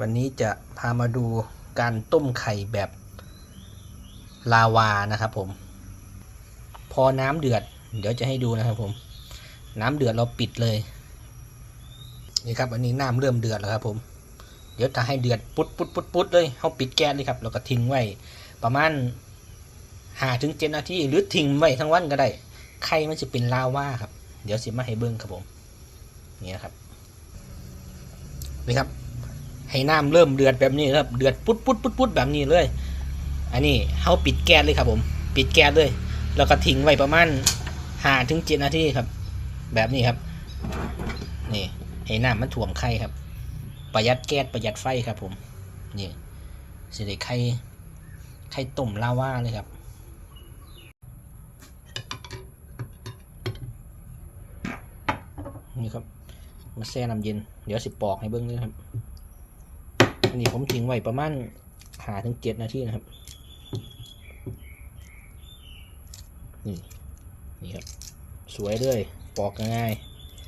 วันนี้จะพามาดูการต้มไข่แบบลาวานะครับผม พอน้ำเดือด เดี๋ยวจะให้ดูนะครับผม น้ำเดือดเราปิดเลย นี่ครับอันนี้น้ำเริ่มเดือดแล้วครับผม เดี๋ยวถ้าให้เดือดปุ๊ดปุ๊ดปุ๊ดปุ๊ดเลยเขาปิดแก๊สเลยครับแล้วก็ทิ้งไว้ ประมาณหาถึงเจ็ดนาทีหรือทิ้งไว้ทั้งวันก็ได้ ไข่มันจะเป็นลาวาครับ เดี๋ยวสิมาให้เบิ้งครับผม นี่นะครับ นี่ครับ ให้น้ำเริ่มเดือดแบบนี้ครับ เดือดปุ๊ดปุ๊ดปุ๊ดปุ๊ดแบบนี้เลย อันนี้เขาปิดแก๊สเลยครับผม ปิดแก๊สเลย แล้วก็ทิ้งไว้ประมาณห้าถึงเจ็ดนาทีครับ แบบนี้ครับ นี่ให้น้ำมันถ่วมไข่ครับ ประหยัดแก๊สประหยัดไฟครับผม นี่สิได้ไข่ไข่ต้มลาว่าเลยครับนี่ครับมาแช่น้ำเย็น เดี๋ยวสิปอกให้เบิ้งเลยครับ อันนี้ผมทิ้งไว้ประมาณหาถึงเจ็ดนาทีนะครับ นี่ นี่ครับ สวยเลย ปอกง่าย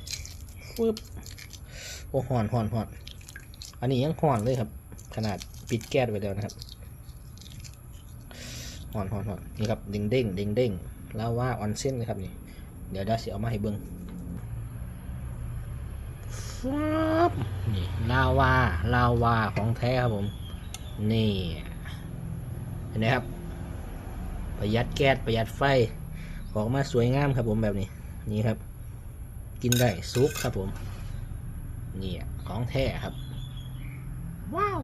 ๆฟึบโอ้ห่อนห่อนห่อน อันนี้ยังห่อนเลยครับ ขนาดปิดแก๊สไว้แล้วนะครับห่อนห่อนห่อนนี่ครับเด้งเด้งเด้งเด้งแล้วว่าออนเส้นเลยครับนี่ เดี๋ยวเดี๋ยวสิเอามาให้เบิ้งฟับ นี่ลาวาลาวาของแท้ครับผม นี่ เห็นไหมครับ ประหยัดแก๊สประหยัดไฟ ออกมาสวยงามครับผมแบบนี้ นี่ครับ กินได้ซุปครับผม นี่ของแท้ครับ ว้าว